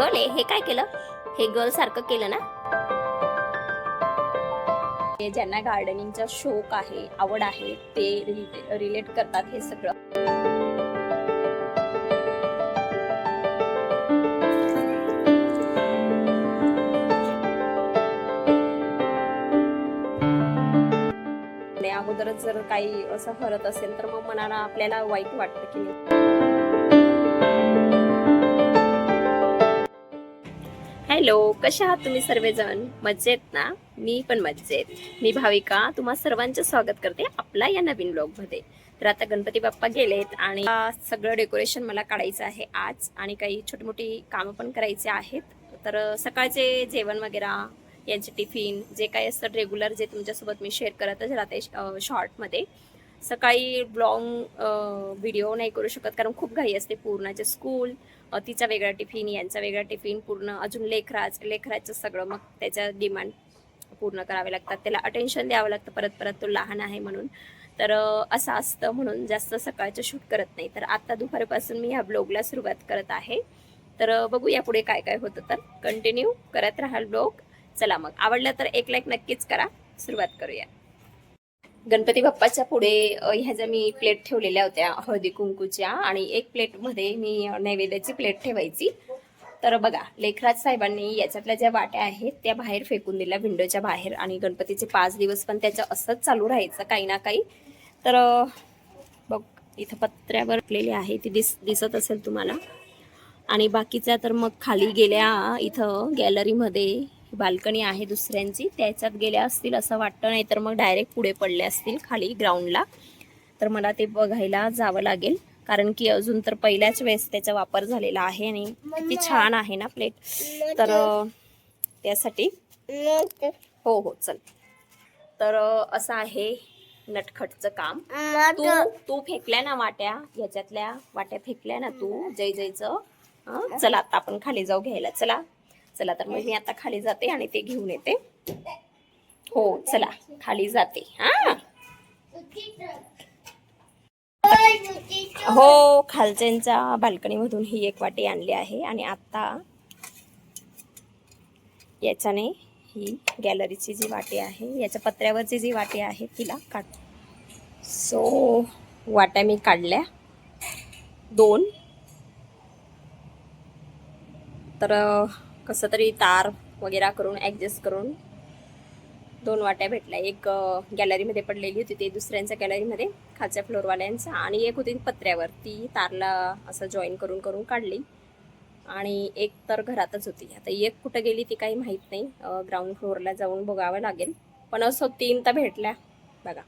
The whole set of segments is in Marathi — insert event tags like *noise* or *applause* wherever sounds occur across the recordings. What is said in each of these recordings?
गर्ल आहे हे काय केलं? हे गर्ल सारखं केलं ना? हे ज्यांना गार्डनिंगचा शौक आहे आवड आहे ते रिलेट करतात हे सगळं. आणि अगोदरच जर काही असं हरत असेल तर मग मनाला आपल्याला वाईट वाटतं की हॅलो कशा आहात तुम्ही सर्वजण? मजेत ना? मी पण मजेत. मी भाविका तुम्हा सर्वांचं स्वागत करते आपला या नवीन ब्लॉगमध्ये तर आता गणपती बाप्पा गेलेत आणि सगळं डेकोरेशन मला काढायचं आहे आज आणि काही छोटी मोठी कामं पण करायचे आहेत. तर सकाळचे जेवण वगैरे यांचे टिफिन जे काही असतं रेग्युलर जे तुमच्यासोबत मी शेअर करतच राहते शॉर्टमध्ये सकाळी ब्लॉग व्हिडिओ नाही करू शकत कारण खूप घाई असते पूर्णाचे स्कूल तिचा वेगळा टिफिन यांचा वेगळा टिफिन पूर्ण अजून लेखराज लेखराचं सगळं मग त्याच्या डिमांड पूर्ण करावे लागतात. त्याला अटेन्शन द्यावं लागतं परत परत तो लहान आहे म्हणून. तर असं असतं म्हणून जास्त सकाळचं शूट करत नाही. तर आता दुपारपासून मी ह्या ब्लॉगला सुरुवात करत आहे. तर बघूया पुढे काय काय होतं तर. कंटिन्यू करत राहाल ब्लॉग चला मग. आवडलं तर एक लाईक नक्कीच करा. सुरुवात करूया. गणपती बाप्पाच्या पुढे ह्या ज्या मी प्लेट ठेवलेल्या होत्या हळदी कुंकूच्या आणि एक प्लेटमध्ये मी नैवेद्याची प्लेट ठेवायची. तर बघा लेखराज साहेबांनी याच्यातल्या ज्या वाट्या आहेत त्या बाहेर फेकून दिल्या विंडोच्या बाहेर आणि गणपतीचे पाच दिवस पण त्याचं असंच चालू राहायचं काही ना काही. तर बघ इथं पत्र्यावर लेली आहे ती दिस दिसत असेल तुम्हाला. आणि बाकीच्या तर मग खाली गेल्या इथं गॅलरीमध्ये बाल्कनी आहे दुसऱ्यांची त्याच्यात गेल्या असतील असं वाटतं नाही तर मग डायरेक्ट पुढे पडले असतील खाली ग्राउंडला तर मला ते बघायला जावं लागेल. कारण की अजून तर पहिल्याच वेळेस त्याचा वापर झालेला आहे आणि किती छान आहे ना प्लेट तर त्यासाठी हो हो चल. तर असं आहे नटखटचं काम. तू तू फेकल्या ना वाट्या ह्याच्यातल्या वाट्या फेकल्या ना तू जय जयचं. हं? चला आता आपण खाली जाऊ घ्यायला. चला. चला तर मग मी आता खाली जाते आणि ते घेऊन येते. *laughs* हो चला. खाली जाते. हा. हो खालच्यांच्या बाल्कनीमधून ही एक वाटी आणली आहे आणि आता याच्याने ही गॅलरीची जी वाटी आहे याच्या पत्र्यावरची जी वाटी आहे तिला काढ सो वाट्या मी काढल्या. दोन. तर कसं तरी तार वगैरे करून ॲडजस्ट करून दोन वाट्या भेटल्या. एक गॅलरीमध्ये पडलेली होती ती दुसऱ्यांच्या गॅलरीमध्ये खालच्या फ्लोअरवाल्यांचा आणि एक होती पत्र्यावर. ती तारला असं जॉईन करून करून काढली. आणि एक तर घरातच होती. आता एक कुठं गेली ती काही माहीत नाही. ग्राउंड फ्लोअरला जाऊन बघावं लागेल. पण असं तीन तर भेटल्या. बघा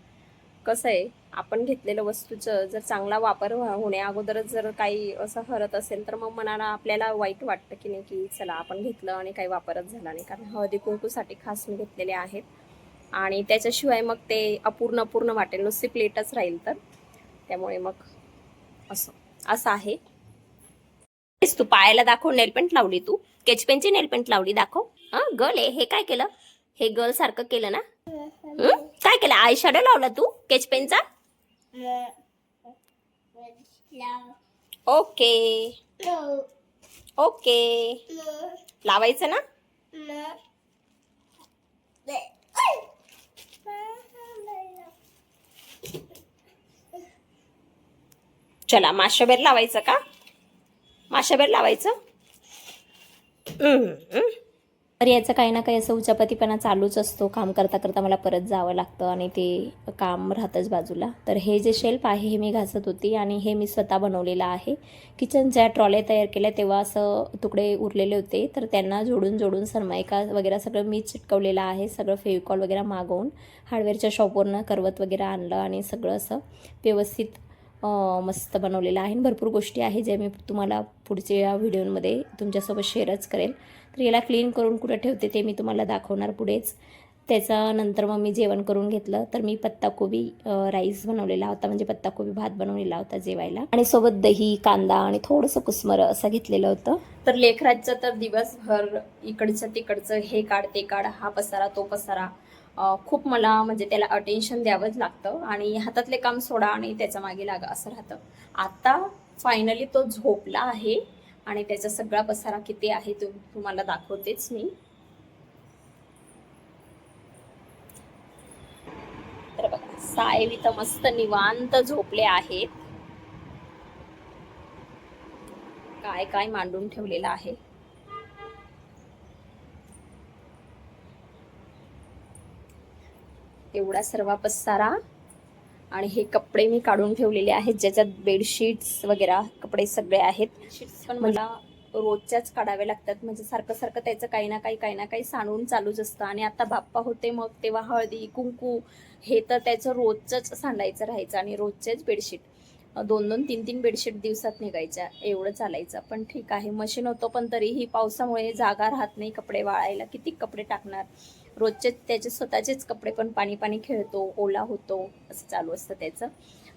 कसं आहे? आपण घेतलेलं वस्तूचं जर चांगला वापर होणे होण्या अगोदरच जर काही असं हरत असेल तर मग मनाला आपल्याला वाईट वाटतं की नाही की चला आपण घेतलं आणि काही वापरच झाला नाही. कारण हळदी कुंकूसाठी खास मी घेतलेले आहेत. आणि त्याच्याशिवाय मग ते अपूर्ण अपूर्ण वाटेल. नुसती प्लेटच राहील तर. त्यामुळे मग असं असं आहे. तू पायाला दाखव नेलपेंट लावली तू? केचपेनची नेलपेंट लावली दाखव. हा गर्ल आहे हे काय केलं? हे गर्ल सारखं केलं ना? काय केलं? आय शॅडो लावला तू केचपेनचा ओके. ओके. लावायचं ना? चला माशाबेर लावायचं का? माशाबेर लावायचं? तर याचं काही ना काही असं उचापतीपणा चालूच असतो. काम करता करता मला परत जावं लागतं आणि ते काम राहतंच बाजूला. तर हे जे शेल्फ आहे हे मी घासत होती आणि हे मी स्वतः बनवलेलं आहे. किचन ज्या ट्रॉल्या तयार केल्या तेव्हा असं तुकडे उरलेले होते. तर त्यांना जोडून जोडून सरमायका वगैरे सगळं मी चिटकवलेलं आहे. सगळं फेविकॉल वगैरे मागवून हार्डवेअरच्या शॉपवरनं करवत वगैरे आणलं आणि सगळं असं व्यवस्थित मस्त बनवलेलं आहे. आणि भरपूर गोष्टी आहे ज्या मी तुम्हाला पुढच्या व्हिडिओमध्ये तुमच्यासोबत शेअरच करेल. तर याला क्लीन करून कुठं ठेवते ते मी तुम्हाला दाखवणार पुढेच. त्याच्यानंतर मग मी जेवण करून घेतलं. तर मी पत्ताकोबी राईस बनवलेला होता. म्हणजे पत्ताकोबी भात बनवलेला होता जेवायला. आणि सोबत दही कांदा आणि थोडंसं कुसमर असं घेतलेलं होतं. तर लेखराजचं तर दिवसभर इकडचं तिकडचं हे काढ ते काढ हा पसारा तो पसारा. खूप मला म्हणजे त्याला अटेन्शन द्यावंच लागतं. आणि हातातले काम सोडा आणि त्याच्यामागे लागा असं राहतं. आता फायनली तो झोपला आहे. आणि त्याचा सगळा पसारा किती आहे तो तुम्हाला दाखवतेच मी. तर बघा साहेब इथं मस्त निवांत झोपले आहेत. काय काय मांडून ठेवलेलं आहे. एवढा सर्व पसारा आणि हे कपडे मी काढून ठेवलेले आहेत ज्याच्यात बेडशीट्स वगैरे कपडे सगळे आहेत. पण मला रोजच्याच काढावे लागतात. म्हणजे सारखं सारखं त्याचं काही ना काही काही ना काही सांडून चालूच असतं. आणि आता बाप्पा होते मग तेव्हा हळदी कुंकू हे तर त्याचं रोजचंच सांडायचं राहायचं आणि रोजचेच बेडशीट दोन दोन तीन तीन बेडशीट दिवसात निघायच्या. एवढं चालायचं. पण ठीक आहे. मशीन होतो पण तरीही पावसामुळे जागा राहत नाही कपडे वाळायला. किती कपडे टाकणार? रोजचे त्याचे स्वतःचेच कपडे पण पाणी पाणी खेळतो ओला होतो असं चालू असतं त्याचं.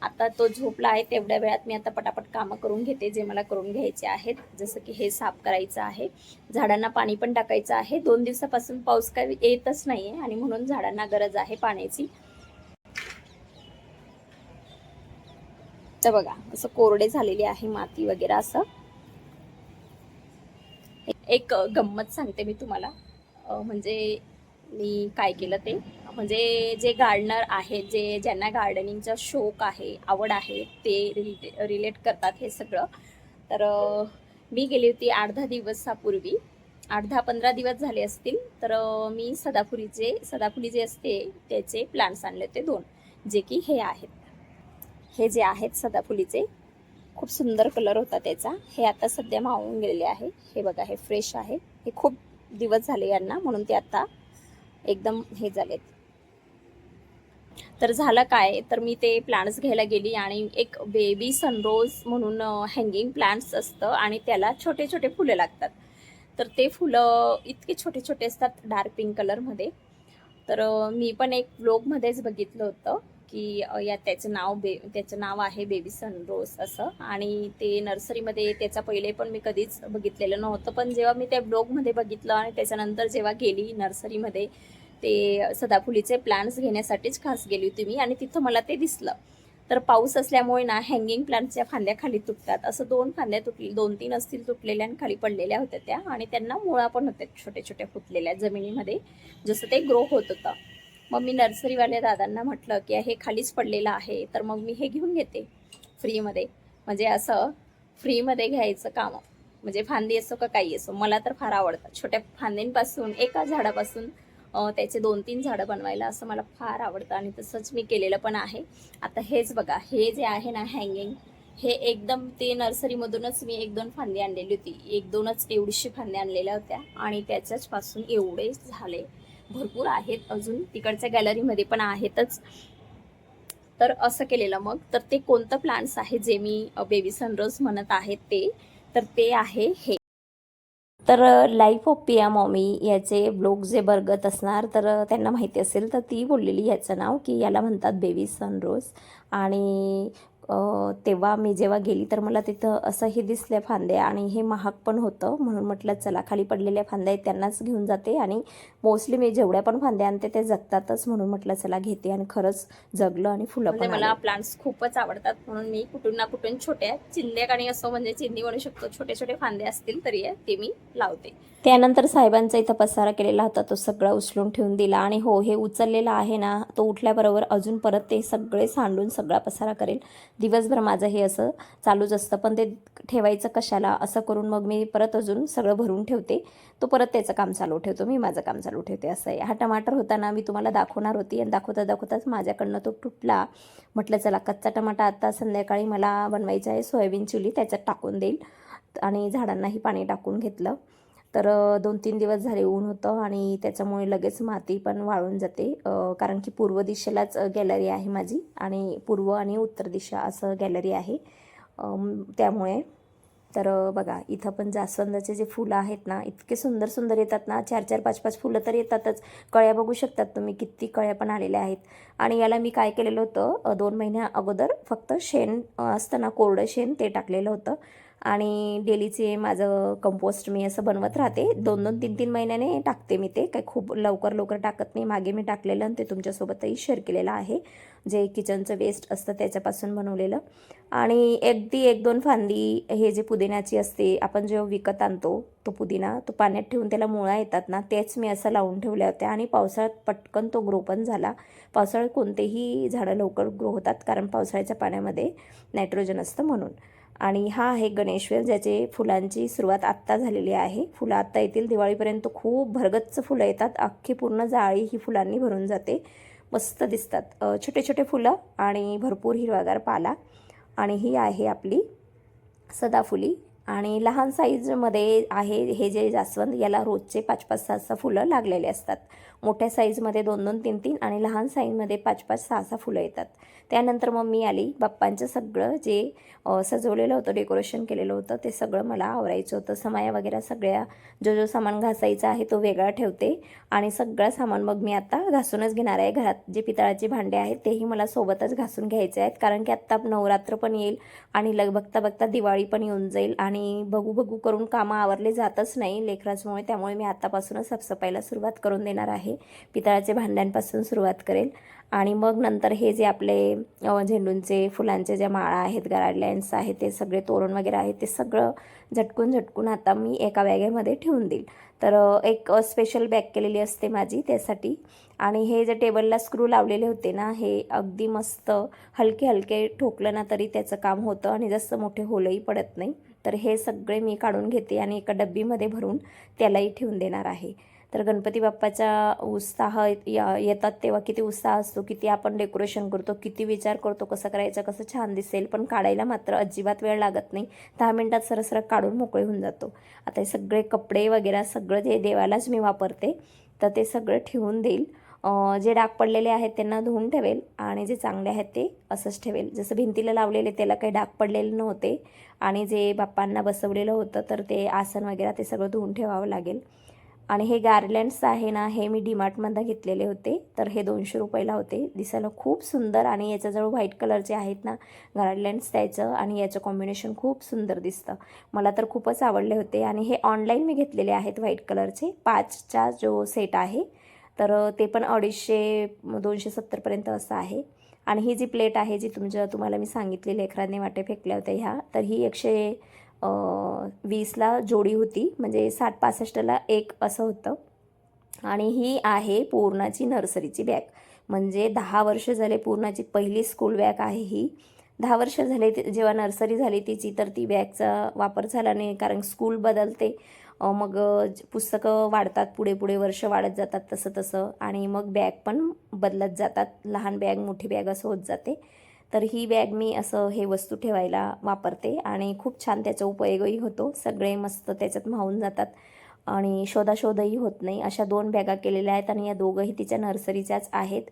आता तो झोपला आहे तेवढ्या वेळात मी आता पटापट कामं करून घेते जे मला करून घ्यायचे आहेत. जसं की हे साफ करायचं आहे. झाडांना पाणी पण टाकायचं आहे. दोन दिवसापासून पाऊस काही येतच नाही आहे आणि म्हणून झाडांना गरज आहे पाण्याची. तर बघा असं कोरडे झालेली आहे माती वगैरे असं. एक गंमत सांगते मी तुम्हाला. म्हणजे मी काय केलं ते? म्हणजे जे गार्डनर आहेत जे ज्यांना गार्डनिंगचा शौक आहे आवड आहे ते रिलेटे रिलेट करतात हे सगळं. तर मी गेली होती आठ दहा दिवसापूर्वी. आठ दहा पंधरा दिवस झाले असतील तर मी सदाफुलीचे सदाफुली जे असते त्याचे प्लांट्स आणले होते दोन जे की हे आहेत. हे जे आहेत सदाफुलीचे खूप सुंदर कलर होता त्याचा. हे आता सध्या मावून गेलेले आहे. हे बघा हे फ्रेश आहे. हे खूप दिवस झाले यांना म्हणून ते आता एकदम हे झालेत. तर झालं काय? तर मी ते प्लांट्स घ्यायला गेली आणि एक बेबी सनरोज म्हणून हँगिंग प्लांट्स असतं आणि त्याला छोटे छोटे फुलं लागतात. तर ते फुलं इतके छोटे छोटे असतात डार्क पिंक कलरमध्ये तर मी पण एक ब्लॉगमध्येच बघितलं होतं. की या त्याचं नाव बे त्याचं नाव आहे बेबी सनरोज असं. आणि ते नर्सरीमध्ये त्याचा पहिले पण मी कधीच बघितलेलं नव्हतं. पण जेव्हा मी त्या ब्लॉगमध्ये बघितलं आणि त्याच्यानंतर जेव्हा गेली नर्सरीमध्ये ते सदाफुलीचे प्लांट्स घेण्यासाठीच खास गेली होती मी आणि तिथं मला ते दिसलं. तर पाऊस असल्यामुळे ना हँगिंग प्लांटच्या फांद्या खाली तुटतात. असं दोन फांद्या तुटली दोन तीन असतील तुटलेल्या आणि खाली पडलेल्या होत्या त्या. आणि त्यांना मुळा पण होत्या छोट्या छोट्या फुटलेल्या जमिनीमध्ये जसं ते ग्रो होत होतं. मग मी नर्सरीवाल्या दादांना म्हटलं की हे खालीच पडलेलं आहे तर मग मी हे घेऊन घेते फ्रीमध्ये. म्हणजे असं फ्रीमध्ये घ्यायचं काम. म्हणजे फांदी असो का काही असो मला तर फार आवडतं. छोट्या फांदींपासून एका झाडापासून त्याचे दोन तीन झाडं बनवायला असं मला फार आवडतं आणि तसंच मी केलेलं पण आहे. आता हेच बघा हे जे आहे ना हँगिंग हे एकदम ते नर्सरीमधूनच मी एक दोन फांदी आणलेली होती. एक दोनच एवढीशी फांदी आणलेल्या होत्या आणि त्याच्याच पासून एवढे झाले. भरपूर आहेत अजून तिकडच्या गॅलरीमध्ये पण आहेतच. तर असं केलेलं मग. तर ते कोणतं प्लांट्स आहे जे मी बेबी सनरोज म्हणत आहेत ते? तर ते आहे हे. तर लाईफ ऑफ पिया मॉमी याचे ब्लॉग जे बरगत असणार तर त्यांना माहिती असेल तर ती बोललेली याचं नाव की याला म्हणतात बेबी सनरोज आणि तेव्हा मी जेव्हा गेली तर मला तिथं असंही दिसल्या फांद्या आणि हे महाग पण होतं. म्हणून म्हटलं चला खाली पडलेल्या फांद्या आहेत त्यांनाच घेऊन जाते आणि मोस्टली मी जेवढ्या पण फांद्या आणते ते जगतातच. म्हणून म्हटलं चला घेते. आणि खरंच जगलं आणि फुलं पण मला प्लांट्स खूपच आवडतात. म्हणून मी कुठून ना कुठून छोट्या चिंध्या आणि असं म्हणजे चिंदी म्हणू शकतो छोटे छोटे फांदे असतील तरी ते मी लावते. त्यानंतर साहेबांचा इथं पसारा केलेला होता तो सगळा उचलून ठेवून दिला आणि हो हे उचललेला आहे ना तो उठल्याबरोबर अजून परत ते सगळे सांडून सगळा पसारा करेल. दिवसभर माझं हे असं चालूच असतं. पण ते ठेवायचं कशाला? असं करून मग मी परत अजून सगळं भरून ठेवते. तो परत त्याचं काम चालू ठेवतो. मी माझं काम चालू ठेवते. असं आहे. हा टमाटर होता ना मी तुम्हाला दाखवणार होती आणि दाखवता दाखवताच माझ्याकडनं तो तुटला. म्हटलं चला कच्चा टमाटा आता संध्याकाळी मला बनवायचा आहे. सोयाबीन चिली त्याच्यात टाकून देईल. आणि झाडांनाही पाणी टाकून घेतलं. तर दोन तीन दिवस झाले ऊन होतं आणि त्याच्यामुळे लगेच माती पण वाळून जाते. कारण की पूर्व दिशेलाच गॅलरी आहे माझी आणि पूर्व आणि उत्तर दिशा असं गॅलरी आहे. त्यामुळे तर बघा इथं पण जास्वंदाचे जे फुलं आहेत ना इतके सुंदर सुंदर येतात ना चार चार पाच पाच फुलं तर येतातच. कळ्या बघू शकतात तुम्ही किती कळ्या पण आलेल्या आहेत. आणि याला मी काय केलेलं होतं दोन महिन्या अगोदर फक्त शेण असतं ना कोरडं शेण ते टाकलेलं होतं. आणि डेलीचे माझं कंपोस्ट मी असं बनवत राहते. दोन दोन तीन तीन महिन्याने टाकते मी ते. काही खूप लवकर लवकर टाकत नाही. मागे मी टाकलेलं आणि ते तुमच्यासोबतही शेअर केलेलं आहे. जे किचनचं वेस्ट असतं त्याच्यापासून बनवलेलं. आणि अगदी एक दोन फांदी हे जे पुदिन्याची असते आपण जेव्हा विकत आणतो तो पुदिना तो पाण्यात ठेवून त्याला मुळा येतात ना तेच मी असं लावून ठेवल्या होत्या आणि पावसाळ्यात पटकन तो ग्रो पण झाला. पावसाळ्यात कोणतेही झाडं लवकर ग्रो होतात कारण पावसाळ्याच्या पाण्यामध्ये नायट्रोजन असतं म्हणून. आणि हा आहे गणेशवेल ज्याचे फुलांची सुरुवात आत्ता झालेली आहे. फुलं आत्ता येतील दिवाळीपर्यंत खूप भरगच्च फुलं येतात. अख्खी पूर्ण जाळी ही फुलांनी भरून जाते. मस्त दिसतात. छोटे छोटे फुलं आणि भरपूर हिरवागार पाला. आणि ही आहे आपली सदाफुली. आणि लहान साईजमध्ये आहे हे जे जास्वंद याला रोजचे पाच पाच सहा सहा फुलं लागलेले असतात. मोठ्या साईजमध्ये दोन दोन तीन तीन आणि लहान साईजमध्ये पाच पाच सहा सहा फुलं येतात. त्यानंतर मग मी आली. बाप्पांचं सगळं जे सजवलेलं होतं डेकोरेशन केलेलं होतं ते सगळं मला आवरायचं होतं. समाया वगैरे सगळ्या जो जो सामान घासायचा आहे तो वेगळा ठेवते आणि सगळं सामान मग मी आता घासूनच घेणार आहे. घरात जे पितळाचे भांडे आहेत तेही मला सोबतच घासून घ्यायचे आहेत. कारण की आत्ता नवरात्र पण येईल आणि लग बघता बघता दिवाळी पण येऊन जाईल आणि बघू बघू करून कामं आवरले जातच नाही लेखराजमुळे त्यामुळे मी आतापासूनच साफसफाईला सुरुवात करून देणार आहे. पितळाचे भांड्यांपासून सुरुवात करेल. आणि मग नंतर हे जे आपले झेंडूंचे फुलांचे ज्या माळा आहेत गार्डलाईन्स आहेत ते सगळे तोरण वगैरे आहेत ते सगळं झटकून झटकून आता मी एका बॅगेमध्ये ठेवून देईल. तर एक स्पेशल बॅग केलेली असते माझी त्यासाठी. आणि हे जे टेबलला स्क्रू लावलेले होते ना हे अगदी मस्त हलके हलके ठोकलं ना तरी त्याचं काम होतं आणि जास्त मोठे होलही पडत नाही. तर हे सगळे मी काढून घेते आणि एका डब्बीमध्ये भरून त्यालाही ठेवून देणार आहे. तर गणपती बाप्पाचा उत्साह येतात तेव्हा किती उत्साह असतो किती आपण डेकोरेशन करतो किती विचार करतो कसं करायचं कसं छान दिसेल पण काढायला मात्र अजिबात वेळ लागत नाही. दहा मिनटात सरसर काढून मोकळे होऊन जातो. आता हे सगळे कपडे वगैरे सगळं जे देवालाच मी वापरते. तर ते सगळं ठेवून देईल. जे डाग पडलेले आहेत त्यांना धुवून ठेवेल आणि जे चांगले आहेत ते असंच ठेवेल. जसं भिंतीला लावलेले त्याला काही डाग पडलेले नव्हते आणि जे बाप्पांना बसवलेलं होतं तर ते आसन वगैरे ते सगळं धुवून ठेवावं लागेल. आणि हे गार्लँड्स आहे ना हे मी डीमार्टमधनं घेतलेले होते. तर हे दोनशे रुपयाला होते. दिसायला खूप सुंदर आणि याच्याजवळ व्हाईट कलरचे आहेत ना गार्लँड्स त्याचं आणि याचं कॉम्बिनेशन खूप सुंदर दिसतं. मला तर खूपच आवडले होते आणि हे ऑनलाईन मी घेतलेले आहेत व्हाईट कलरचे पाचचा जो सेट आहे तर ते पण अडीचशे दोनशे सत्तरपर्यंत असं आहे. आणि ही जी प्लेट आहे जी तुमच्या तुम्हाला मी सांगितली लेकरांनी वाटे फेकल्या होत्या ह्या तर ही एकशे वीसला जोडी होती. म्हणजे साठ पासष्टला एक असं होतं. आणि ही आहे पूर्णाची नर्सरीची बॅग. म्हणजे दहा वर्ष झाले पूर्णाची पहिली स्कूल बॅग आहे ही. दहा वर्ष झाले जेव्हा नर्सरी झाली तिची तर ती बॅगचा वापर झाला नाही कारण स्कूल बदलते. मग ज- पुस्तकं वाढतात पुढे पुढे वर्ष वाढत जातात तसं तसं. आणि मग बॅग पण बदलत जातात. लहान बॅग मोठी बॅग असं होत जाते. तर ही बॅग मी असं हे वस्तू ठेवायला वापरते. आणि खूप छान त्याचा उपयोगही होतो. सगळे मस्त त्याच्यात मावून जातात. आणि शोधाशोधही होत नाही. अशा दोन बॅगा केलेल्या आहेत आणि या दोघंही तिच्या नर्सरीच्याच आहेत.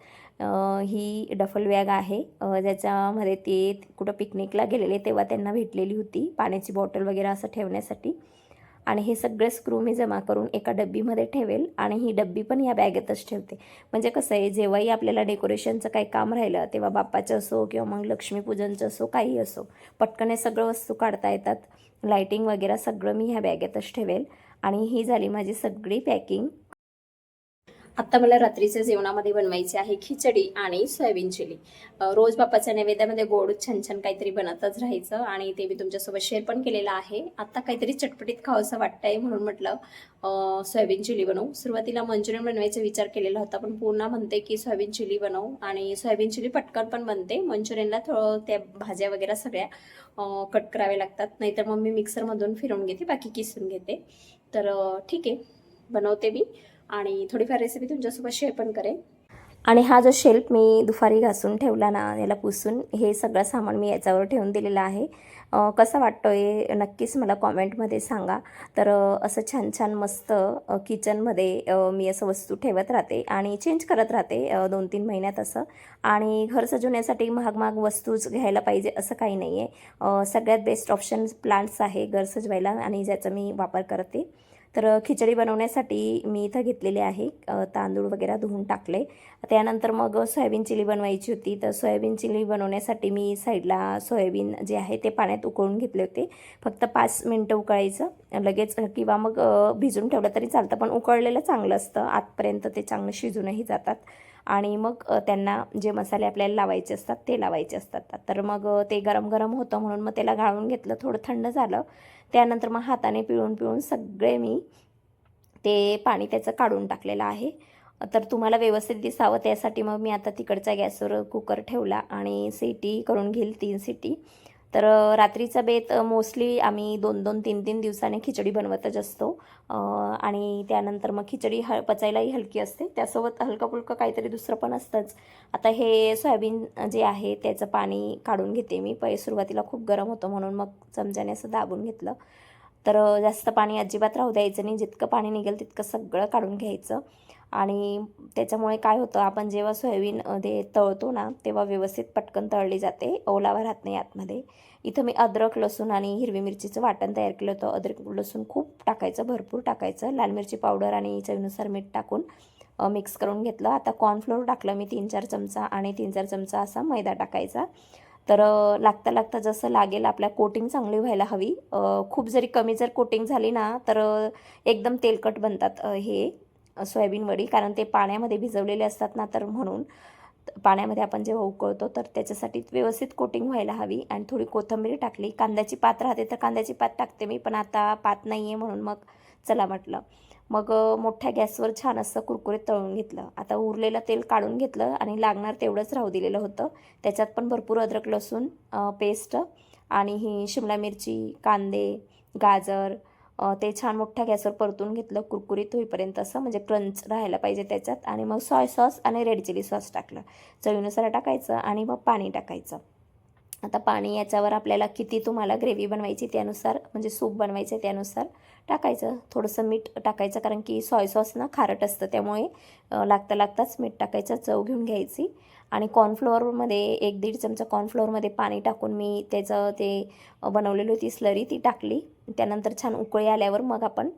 ही डफल बॅग आहे. ज्याच्यामध्ये ते कुठं पिकनिकला गेलेले तेव्हा त्यांना भेटलेली होती. पाण्याची बॉटल वगैरे असं ठेवण्यासाठी. आणि हे सगळे स्क्रू मी जमा करून एका डब्बीमध्ये ठेवेल आणि ही डब्बी पण या बॅगेतच ठेवते. म्हणजे कसं आहे जेव्हाही आपल्याला डेकोरेशनचं काही काम राहिलं तेव्हा बाप्पाचं असो किंवा मग लक्ष्मीपूजनचं असो काही असो पटकन हे सगळं वस्तू काढता येतात. लाईटिंग वगैरे सगळं मी ह्या बॅगेतच ठेवेल. आणि ही झाली माझी सगळी पॅकिंग आत्ता मला रात्रीच्या जेवणामध्ये बनवायची आहे खिचडी आणि सोयाबीन चिली. रोज बाप्पाच्या नैवेद्यामध्ये गोड छान छान काहीतरी बनतच राहायचं आणि ते मी तुमच्यासोबत शेअर पण केलेलं आहे. आत्ता काहीतरी चटपटीत खावंसं वाटतंय म्हणून म्हटलं सोयाबीन चिली बनवू. सुरुवातीला मंचुरियन बनवायचा विचार केलेला होता पण पूर्ण म्हणते की सोयाबीन चिली बनवू आणि सोयाबीन चिली पटकन पण बनते. मंचुरियनला थोडं त्या भाज्या वगैरे सगळ्या कट कराव्या लागतात. नाहीतर मग मी मिक्सरमधून फिरवून घेते बाकी किसून घेते. तर ठीक आहे बनवते मी. आणि थोडीफार रेसिपी तुमच्यासोबत शेअर पण करेन. आणि हा जो शेल्फ मी दुपारी घासून ठेवला ना याला पुसून हे सगळं सामान मी याच्यावर ठेवून दिलेलं आहे. कसं वाटतो आहे नक्कीच मला कॉमेंटमध्ये सांगा. तर असं छान छान मस्त किचनमध्ये मी असं वस्तू ठेवत राहते आणि चेंज करत राहते दोन तीन महिन्यात असं. आणि घर सजवण्यासाठी महाग महाग वस्तूच घ्यायला पाहिजे असं काही नाही आहे सगळ्यात बेस्ट ऑप्शन प्लांट्स आहे घर सजवायला आणि ज्याचा मी वापर करते. तर खिचडी बनवण्यासाठी मी इथं घेतलेले आहे. तांदूळ वगैरे धुवून टाकले. त्यानंतर मग सोयाबीन चिली बनवायची होती. तर सोयाबीन चिली बनवण्यासाठी मी साईडला सोयाबीन जे आहे ते पाण्यात उकळून घेतले होते. फक्त पाच मिनटं उकळायचं. लगेच किंवा मग भिजून ठेवलं तरी चालतं. पण उकळलेलं चांगलं असतं. आतपर्यंत ते चांगलं शिजूनही जातात. आणि मग त्यांना जे मसाले आपल्याला लावायचे असतात ते लावायचे असतात. तर मग ते गरम गरम होतं म्हणून मग त्याला गाळून घेतलं थोडं थंड झालं. त्यानंतर मग हाताने पिळून पिळून सगळे मी ते पाणी त्याचं काढून टाकलेलं आहे. तर तुम्हाला व्यवस्थित दिसावं त्यासाठी मग मी आता तिकडच्या गॅसवर कुकर ठेवला आणि सिटी करून घेईल तीन सिटी. तर रात्रीचा बेत मोस्टली आम्ही दोन दोन तीन तीन दिवसाने खिचडी बनवतच असतो. आणि त्यानंतर मग खिचडी ह पचायलाही हलकी असते. त्यासोबत हलकं फुलकं काहीतरी दुसरं पण असतंच. आता हे सोयाबीन जे आहे त्याचं पाणी काढून घेते मी. पहिले सुरुवातीला खूप गरम होतं म्हणून मग चमच्याने असं दाबून घेतलं. तर जास्त पाणी अजिबात राहू द्यायचं नाही. जितकं पाणी निघेल तितकं सगळं काढून घ्यायचं. आणि त्याच्यामुळे काय होतं आपण जेव्हा सोयाबीन ते तळतो ना तेव्हा व्यवस्थित पटकन तळली जाते ओलावा राहत नाही आतमध्ये. इथं मी अद्रक लसूण आणि हिरवी मिरचीचं वाटण तयार केलं होतं. अद्रक लसूण खूप टाकायचं भरपूर टाकायचं. लाल मिरची पावडर आणि चवीनुसार मीठ टाकून मिक्स करून घेतलं. आता कॉर्नफ्लोअर टाकलं मी तीन चार चमचा आणि तीन चार चमचा असा मैदा टाकायचा. तर लागता लागता जसं लागेल आपल्या कोटिंग चांगली व्हायला हवी. खूप जरी कमी जर कोटिंग झाली ना तर एकदम तेलकट बनतात हे. सोयाबीन वडी कारण ते पाण्यामध्ये भिजवलेले असतात ना तर म्हणून पाण्यामध्ये आपण जेव्हा उकळतो तर त्याच्यासाठी व्यवस्थित कोटिंग व्हायला हवी आणि थोडी कोथिंबीर टाकली. कांद्याची पात राहते तर कांद्याची पात टाकते मी पण आता पात नाही आहे म्हणून मग चला म्हटलं. मग मोठ्या गॅसवर छान असं कुरकुरीत तळून घेतलं. आता उरलेलं तेल काढून घेतलं आणि लागणार तेवढंच राहू दिलेलं होतं. त्याच्यात पण भरपूर अद्रक लसूण पेस्ट आणि ही शिमला मिरची कांदे गाजर ते छान मोठ्या गॅसवर परतून घेतलं कुरकुरीत होईपर्यंत असं म्हणजे क्रंच राहायला पाहिजे त्याच्यात. आणि मग सॉय सॉस आणि रेड चिली सॉस टाकलं. चवीनुसार टाकायचं आणि मग पाणी टाकायचं. आता पाणी याच्यावर आपल्याला किती तुम्हाला ग्रेव्ही बनवायची त्यानुसार म्हणजे सूप बनवायचं त्यानुसार टाकायचं. थोडंसं मीठ टाकायचं कारण की सॉय सॉस ना खारट असतं त्यामुळे लागता लागताच मीठ टाकायचं चव घेऊन घ्यायची. आणि कॉर्नफ्लोअरमध्ये एक दीड चमचा कॉर्नफ्लोअरमध्ये पाणी टाकून मी त्याचं ते बनवलेली होती स्लरी ती टाकली. त्यानंतर छान उकळी आल्यावर मग आपण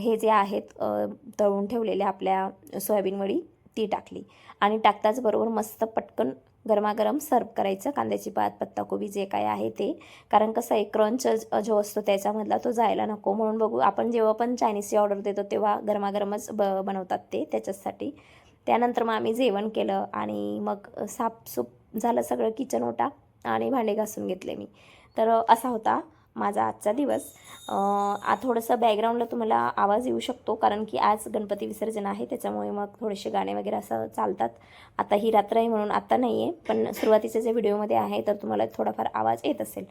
हे जे आहेत तळून ठेवलेले आपल्या सोयाबीन वडी ती टाकली. आणि टाकताच बरोबर मस्त पटकन गरमागरम सर्व करायचं. कांद्याची पात पत्ताकोबी जे काय आहे ते. कारण कसं आहे क्रंच जो असतो त्याच्यामधला तो जायला नको. म्हणून बघू आपण जेव्हा पण चायनीजची ऑर्डर देतो तेव्हा गरमागरमच ब बनवतात ते त्याच्यासाठी त्यानंतर मग आम्ही जेवण केलं आणि मग साफसूप झालं सगळं किचन ओटा आणि भांडे घासून घेतले मी. तर असा होता. माझा आजचा दिवस. आ थोडंसं बॅकग्राऊंडला तुम्हाला आवाज येऊ शकतो कारण की आज गणपती विसर्जन आहे त्याच्यामुळे मग थोडेसे गाणे वगैरे असं चालतात. आता ही रात्र आहे म्हणून आता नाही आहे पण सुरुवातीच्या जे व्हिडिओमध्ये आहे तर तुम्हाला थोडाफार आवाज येत असेल.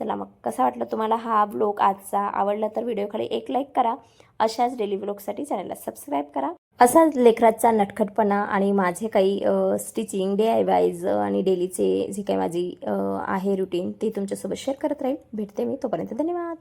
चला मग कसा वाटलं तुम्हाला हा ब्लॉग आजचा? आवडला तर व्हिडिओखाली एक लाईक करा. अशाच डेली ब्लॉगसाठी चॅनलला सबस्क्राईब करा. असा लेखराजचा नटखटपणा आणि माझे काही स्टिचिंग डे आय वाईज आणि डेलीचे जे काही माझी आहे रुटीन ते तुमच्यासोबत शेअर करत राहील. भेटते मी तोपर्यंत. धन्यवाद.